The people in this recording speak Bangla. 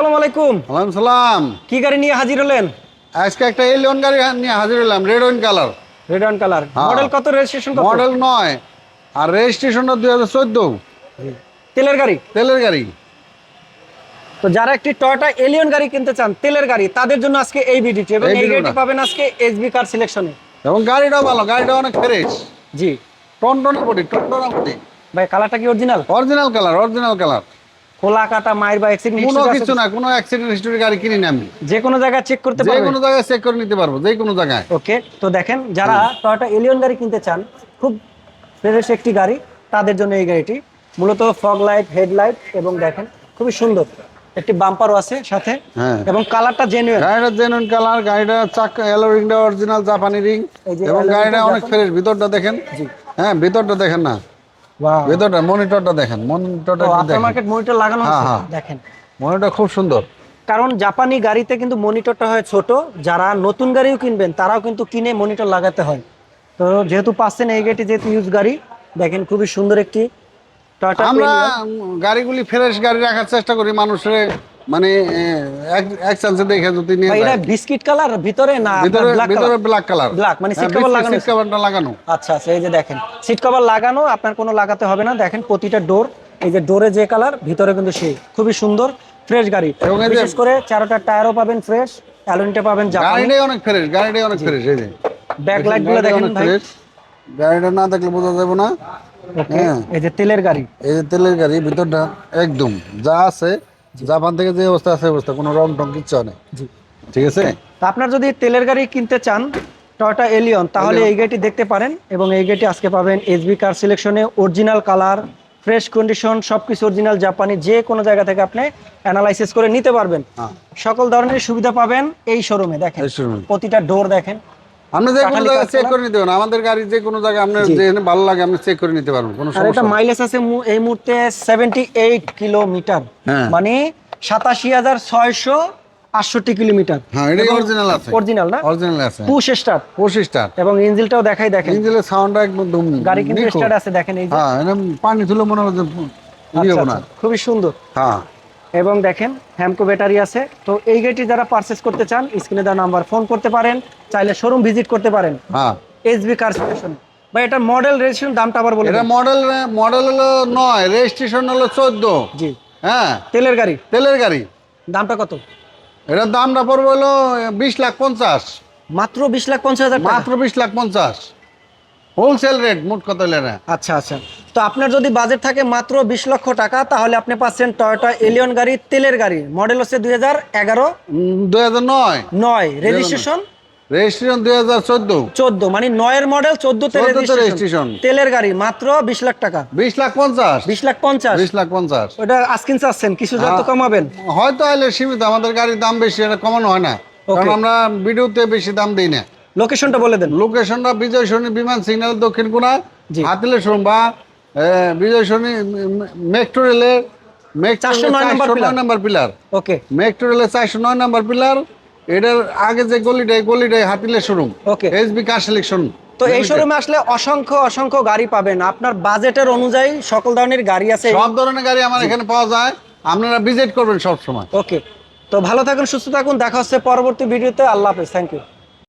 আসসালামু আলাইকুম। ওয়ালাইকুম সালাম। কি গাড়ি নিয়ে হাজির হলেন? আজকে একটা এলিয়ন গাড়ি নিয়ে হাজির হলাম red wine colour red on colour. Model কত রেজিস্ট্রেশন কত? মডেল নয় আর রেজিস্ট্রেশনটা দুই হাজার চোদ্দ। তেলের গাড়ি? তেলের গাড়ি। তো যারা একটি টয়োটা এলিয়ন গাড়ি কিনতে চান তেলের গাড়ি তাদের জন্য আজকে এই ভিডিওটি এবং এই গাড়িটি পাবেন আজকে এসবি কার সিলেকশনে এবং গাড়িটাও ভালো গাড়িটা অনেক ফ্রেশ জি। টনটনা বডি টনটনা বডি। ভাই কালারটা কি original original colour original colour খোলা কাটা মায়ের বা অ্যাক্সিডেন্ট কোনো কিছু না কোনো অ্যাক্সিডেন্ট হিস্টোরি গাড়ি কিনি না আমি যে কোনো জায়গায় চেক করতে যে কোনো জায়গায় চেক করে নিতে পারব যে কোনো জায়গায়। ওকে তো দেখেন যারা টয়োটা এলিয়ন গাড়ি কিনতে চান খুব ফ্রেশ একটি গাড়ি তাদের জন্য এই গাড়িটি। মূলত ফগ লাইট হেডলাইট এবং দেখেন খুবই সুন্দর। একটি বাম্পারও আছে সাথে। হ্যাঁ। এবং কালারটা জেনুইন গাড়িটা জেনুইন কালার গাড়িটা চাকা এলো রিংটা অরিজিনাল জাপানি রিং এবং গাড়িটা অনেক ফ্রেশ ভিতরটা দেখেন। হ্যাঁ ভিতরটা দেখেন না। ভিতরটা মনিটরটা দেখেন মনিটরটা দেখেন। মার্কেট মনিটর লাগানো হ্যাঁ, আছে হ্যাঁ। দেখেন। মনিটর খুব সুন্দর। কারণ জাপানি গাড়িতে কিন্তু মনিটরটা হয় ছোট যারা নতুন গাড়িও কিনবেন তারাও কিন্তু কিনে মনিটর লাগাতে হয়। তো যেহেতু পাচ্ছেন এই গাড়িটি যেহেতু ইউজ গাড়ি দেখেন খুবই সুন্দর একটি আমরা গাড়িগুলি ফ্রেশ গাড়ি রাখার চেষ্টা করি মানুষের মানে এক চান্সে দেখে যদি নিয়ে এটা বিস্কিট কালার ভিতরে না ভিতরে ভিতরে ব্ল্যাক কালার Black, মানে seat cover লাগানো। সিট কভারটা লাগানো। আচ্ছা আচ্ছা এই যে দেখেন সিট কভার লাগানো আপনার কোনো লাগাতে হবে না। দেখেন প্রতিটা ডোর এই যে ডোরে যে কালার ভিতরে কিন্তু সেই খুবই সুন্দর ফ্রেশ গাড়ি। বিশেষ করে চারোটা টায়ারও পাবেন ফ্রেশ পাবেন গাড়িটাই অনেক ফ্রেশ গাড়িটাই অনেক ফ্রেশ এই যে। ব্যাক দেখেন ভাই। গাড়িটা না দেখলে বোঝা যাবে না। হ্যাঁ। এই যে তেলের গাড়ি। এই যে তেলের গাড়ি ভিতরটা একদম যা আছে জাপান থেকে যে অবস্থা আছে অবস্থা কোনো রং টং কিচ্ছু নেই। জি। ঠিক আছে? তা আপনার যদি তেলের গাড়ি কিনতে চান টয়োটা এলিয়ন তাহলে এই গাড়িটি দেখতে পারেন এবং এই গাড়িটি আজকে পাবেন এসবি কার সিলেকশনে অরিজিনাল কালার ফ্রেশ কন্ডিশন সবকিছু অরিজিনাল জাপানি যে কোনো জায়গা থেকে আপনি অ্যানালাইসিস করে নিতে পারবেন। হ্যাঁ। সকল ধরনের সুবিধা পাবেন এই শোরুমে দেখেন। প্রতিটা ডোর দেখেন। আপনি যে কোনো জায়গায় চেক করে? নিতে পারেন আমাদের গাড়ি যে কোনো জায়গায় আপনার যেখানে ভালো লাগে আপনি চেক করে নিতে পারবেন কোনো এটা সমস্যা মাইলেজ আছে এই মুহূর্তে সেভেন্টি এইট কিলোমিটার হ্যাঁ। মানে সাতাশি হাজার ছয়শো আটষট্টি কিলোমিটার হ্যাঁ এটা অরিজিনাল আছে। অরিজিনাল না? অরিজিনাল আছে। পুশ স্টার্ট স্টার এবং দেখাই দেখেন। ইঞ্জিনের সাউন্ডটা একদম দুম গাড়ি কিন্তু স্টার্ট আছে দেখেন এই যে। হ্যাঁ পানি তুলে মনে হচ্ছে আচ্ছা, খুবই সুন্দর। হ্যাঁ। এবং দেখেন হ্যামকো ব্যাটারি আছে। তো এই গাড়িটি যারা পারচেস করতে চান স্ক্রিনে দেওয়া নাম্বার ফোন করতে পারেন চাইলে শোরুম ভিজিট করতে পারেন। হ্যাঁ। এসবি কার স্টেশন বা এটা মডেল রেজিস্ট্রেশন দামটা আবার বলে এটা মডেল মডেল হলো নয় রেজিস্ট্রেশন হলো চোদ্দ। জি। হ্যাঁ। তেলের গাড়ি। তেলের গাড়ি। দামটা কত? এটার দামটা পড়বে হলো বিশ লাখ পঞ্চাশ। মাত্র বিশ লাখ পঞ্চাশ হাজার মাত্র বিশ লাখ পঞ্চাশ। হোলসেল রেট মোট কত হলে আচ্ছা আচ্ছা। তো আপনার যদি বাজেট থাকে মাত্র বিশ লক্ষ টাকা তাহলে আপনি পাচ্ছেন টয়োটা এলিয়ন গাড়ি তেলের গাড়ি। মডেল হচ্ছে দুই হাজার এগারো। দুই হাজার নয়। নয়। রেজিস্ট্রেশন রেজিস্ট্রেশন দুই হাজার চোদ্দ। চোদ্দ। মানে নয়ের মডেল চোদ্দ তে 14 তে রেজিস্ট্রেশন তেলের গাড়ি মাত্র বিশ লাখ টাকা। বিশ লাখ পঞ্চাশ। বিশ লাখ পঞ্চাশ। বিশ লাখ পঞ্চাশ। ওটা আজকিন চাচ্ছেন কিছু যত হ্যাঁ। কমাবেন। হয়তো আইলে সীমিত আমাদের গাড়ির দাম বেশি এটা কমানো হয় না। কারণ আমরা ভিডিওতে বেশি দাম দিই না। লোকেশনটা বলে দেন। লোকেশনটা বিজয় সরণি বিমান সিগন্যাল দক্ষিণ কোনা। হাতিলে বা এ, বিজয় সরণি মেট্রো রেলের metro 409 number pillar. Okay. Metro রেলের চারশো নয় নাম্বার পিলার এটার আগে যে গলিটাই হাতিলে শোরুম। Okay. এসবি কার সিলেকশন তো এই শোরুমে আসলে অসংখ্য অসংখ্য গাড়ি পাবেন। আপনার বাজেটের অনুযায়ী সকল ধরনের গাড়ি আছে সব ধরনের গাড়ি আমার এখানে পাওয়া যায়। আপনারা ভিজিট করবেন সব সময় ওকে। তো ভালো থাকুন সুস্থ থাকুন। দেখা হচ্ছে পরবর্তী ভিডিওতে। আল্লাহ হাফেজ। Thank you